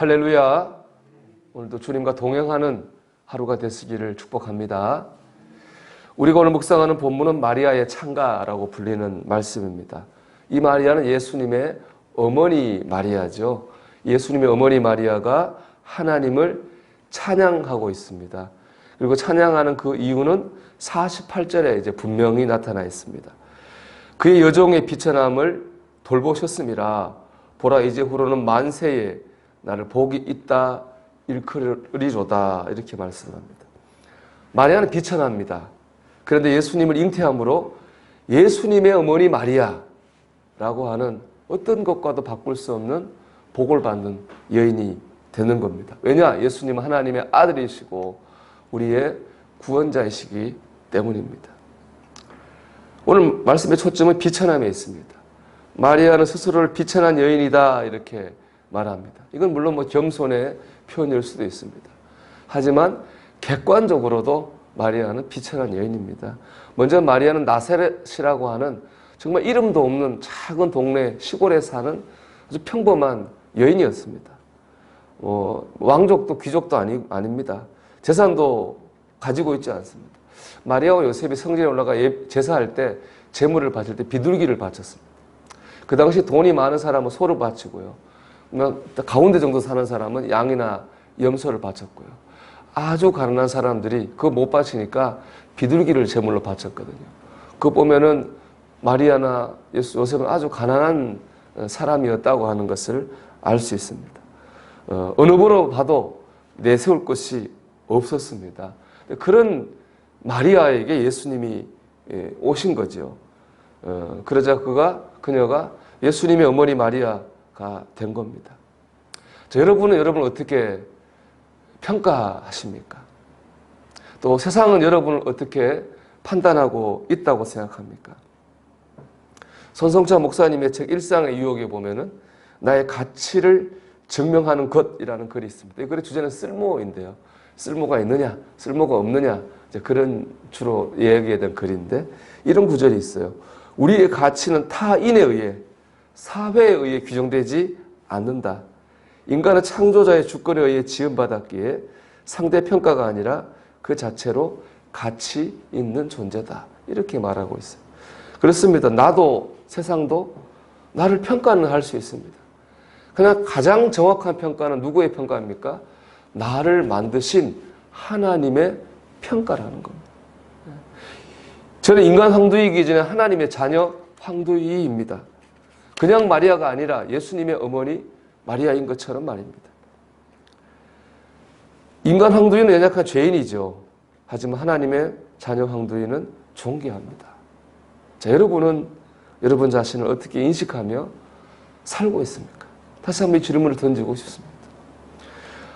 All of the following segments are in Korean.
할렐루야. 오늘도 주님과 동행하는 하루가 되시기를 축복합니다. 우리가 오늘 묵상하는 본문은 마리아의 창가라고 불리는 말씀입니다. 이 마리아는 예수님의 어머니 마리아죠. 예수님의 어머니 마리아가 하나님을 찬양하고 있습니다. 그리고 찬양하는 그 이유는 48절에 이제 분명히 나타나 있습니다. 그의 여종의 비천함을 돌보셨음이라 보라 이제 후로는 만세에 나를 복이 있다 일컬으리로다 이렇게 말씀합니다. 마리아는 비천합니다. 그런데 예수님을 잉태함으로 예수님의 어머니 마리아라고 하는 어떤 것과도 바꿀 수 없는 복을 받는 여인이 되는 겁니다. 왜냐? 예수님은 하나님의 아들이시고 우리의 구원자이시기 때문입니다. 오늘 말씀의 초점은 비천함에 있습니다. 마리아는 스스로를 비천한 여인이다 이렇게 말합니다. 이건 물론 뭐 겸손의 표현일 수도 있습니다. 하지만 객관적으로도 마리아는 비천한 여인입니다. 먼저 마리아는 나세렛이라고 하는 정말 이름도 없는 작은 동네 시골에 사는 아주 평범한 여인이었습니다. 어, 왕족도 귀족도 아니, 아닙니다. 재산도 가지고 있지 않습니다. 마리아와 요셉이 성전에 올라가 예, 제사할 때 제물을 바칠 때 비둘기를 바쳤습니다. 그 당시 돈이 많은 사람은 소를 바치고요. 뭐 가운데 정도 사는 사람은 양이나 염소를 바쳤고요. 아주 가난한 사람들이 그거 못 바치니까 비둘기를 제물로 바쳤거든요. 그거 보면은 마리아나 요셉은 아주 가난한 사람이었다고 하는 것을 알 수 있습니다. 어, 어느 보로 봐도 내세울 것이 없었습니다. 그런 마리아에게 예수님이 예, 오신 거죠. 어, 그러자 그가 그녀가 예수님의 어머니 마리아가 된 겁니다. 자, 여러분은 여러분을 어떻게 평가하십니까? 또 세상은 여러분을 어떻게 판단하고 있다고 생각합니까? 손성차 목사님의 책 일상의 유혹에 보면은 나의 가치를 증명하는 것이라는 글이 있습니다. 이 글의 주제는 쓸모인데요. 쓸모가 있느냐, 쓸모가 없느냐, 그런 주로 이야기하던 글인데 이런 구절이 있어요. 우리의 가치는 타인에 의해 사회에 의해 규정되지 않는다. 인간은 창조자의 주권에 의해 지음받았기에 상대 평가가 아니라 그 자체로 가치 있는 존재다. 이렇게 말하고 있어요. 그렇습니다. 나도 세상도 나를 평가는 할 수 있습니다. 그러나 가장 정확한 평가는 누구의 평가입니까? 나를 만드신 하나님의 평가라는 겁니다. 저는 인간 황두이기 전에 하나님의 자녀 황두이입니다. 그냥 마리아가 아니라 예수님의 어머니 마리아인 것처럼 말입니다. 인간 황두이는 연약한 죄인이죠. 하지만 하나님의 자녀 황두이는 존귀합니다. 자, 여러분은 여러분 자신을 어떻게 인식하며 살고 있습니까? 다시 한번 이 질문을 던지고 싶습니다.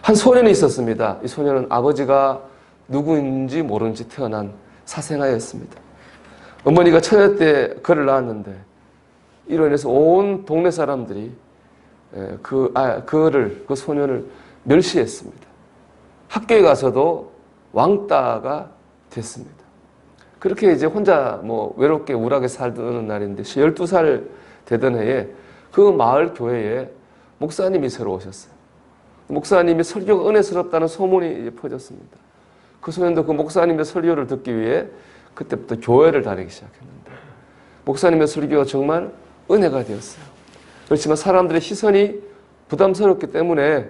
한 소년이 있었습니다. 이 소년은 아버지가 누구인지 채 태어난 사생아였습니다. 어머니가 처녀 때 그를 낳았는데 이로 인해서 온 동네 사람들이 그, 아, 그를, 그 소년을 멸시했습니다. 학교에 가서도 왕따가 됐습니다. 그렇게 이제 혼자 뭐 외롭게 우울하게 살던 날인데 12살 되던 해에 그 마을 교회에 목사님이 새로 오셨어요. 목사님이 설교가 은혜스럽다는 소문이 퍼졌습니다. 그 소년도 그 목사님의 설교를 듣기 위해 그때부터 교회를 다니기 시작했는데 목사님의 설교가 정말 은혜가 되었어요. 그렇지만 사람들의 시선이 부담스럽기 때문에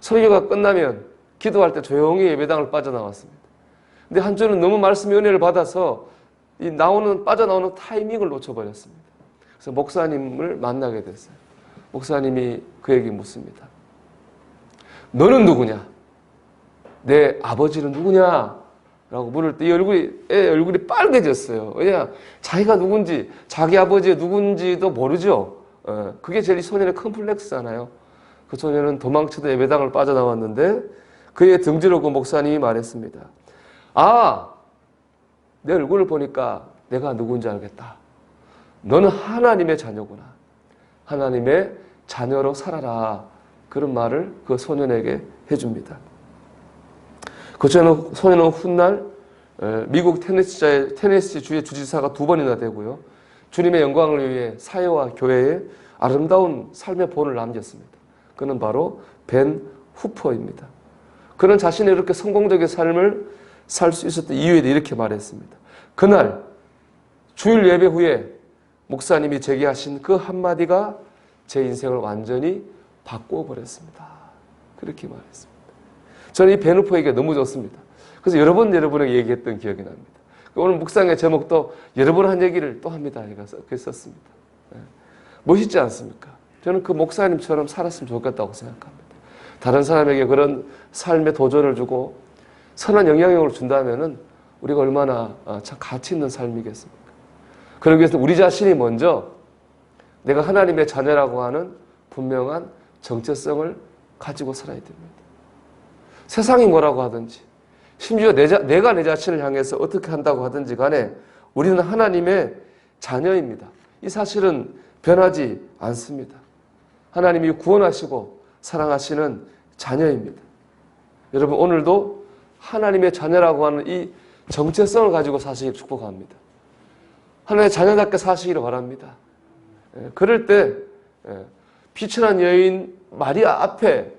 설교가 끝나면 기도할 때 조용히 예배당을 빠져나왔습니다. 근데 한 주는 너무 말씀의 은혜를 받아서 이 나오는 빠져나오는 타이밍을 놓쳐버렸습니다. 그래서 목사님을 만나게 됐어요. 목사님이 그에게 묻습니다. 너는 누구냐? 내 아버지는 누구냐? 라고 물을 때 이 얼굴이, 애 얼굴이 빨개졌어요. 왜냐? 자기가 누군지, 자기 아버지가 누군지도 모르죠. 어, 그게 제일 소년의 컴플렉스잖아요. 그 소년은 도망치다 예배당을 빠져나왔는데 그의 등지로 그 목사님이 말했습니다. 아, 내 얼굴을 보니까 내가 누군지 알겠다. 너는 하나님의 자녀구나. 하나님의 자녀로 살아라. 그런 말을 그 소년에게 해줍니다. 그 소년은, 훗날 미국 테네시주의, 테네시 주의 주지사가 두 번이나 되고요. 주님의 영광을 위해 사회와 교회에 아름다운 삶의 본을 남겼습니다. 그는 바로 벤 후퍼입니다. 그는 자신의 이렇게 성공적인 삶을 살 수 있었던 이유에 대해 이렇게 말했습니다. 그날 주일 예배 후에 목사님이 제기하신 그 한마디가 제 인생을 완전히 바꾸어 버렸습니다. 그렇게 말했습니다. 저는 이 베누포에게 너무 좋습니다. 그래서 여러 번 여러분에게 얘기했던 기억이 납니다. 오늘 묵상의 제목도 여러 번 한 얘기를 또 합니다. 제가 썼습니다. 네. 멋있지 않습니까? 저는 그 목사님처럼 살았으면 좋겠다고 생각합니다. 다른 사람에게 그런 삶의 도전을 주고 선한 영향력을 준다면은 우리가 얼마나 아, 참 가치 있는 삶이겠습니까? 그러기 위해서 우리 자신이 먼저 내가 하나님의 자녀라고 하는 분명한 정체성을 가지고 살아야 됩니다. 세상이 뭐라고 하든지 심지어 내 자, 내가 내 자신을 향해서 어떻게 한다고 하든지 간에 우리는 하나님의 자녀입니다. 이 사실은 변하지 않습니다. 하나님이 구원하시고 사랑하시는 자녀입니다. 여러분 오늘도 하나님의 자녀라고 하는 이 정체성을 가지고 사시길 축복합니다. 하나님의 자녀답게 사시기를 바랍니다. 예, 그럴 때 예, 비천한 여인 마리아 앞에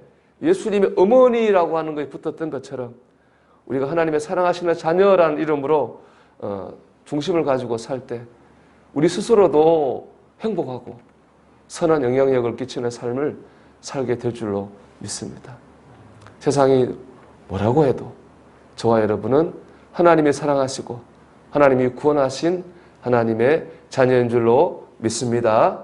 예수님의 어머니라고 하는 것이 붙었던 것처럼 우리가 하나님의 사랑하시는 자녀라는 이름으로 어, 중심을 가지고 살 때 우리 스스로도 행복하고 선한 영향력을 끼치는 삶을 살게 될 줄로 믿습니다. 세상이 뭐라고 해도 저와 여러분은 하나님이 사랑하시고 하나님이 구원하신 하나님의 자녀인 줄로 믿습니다.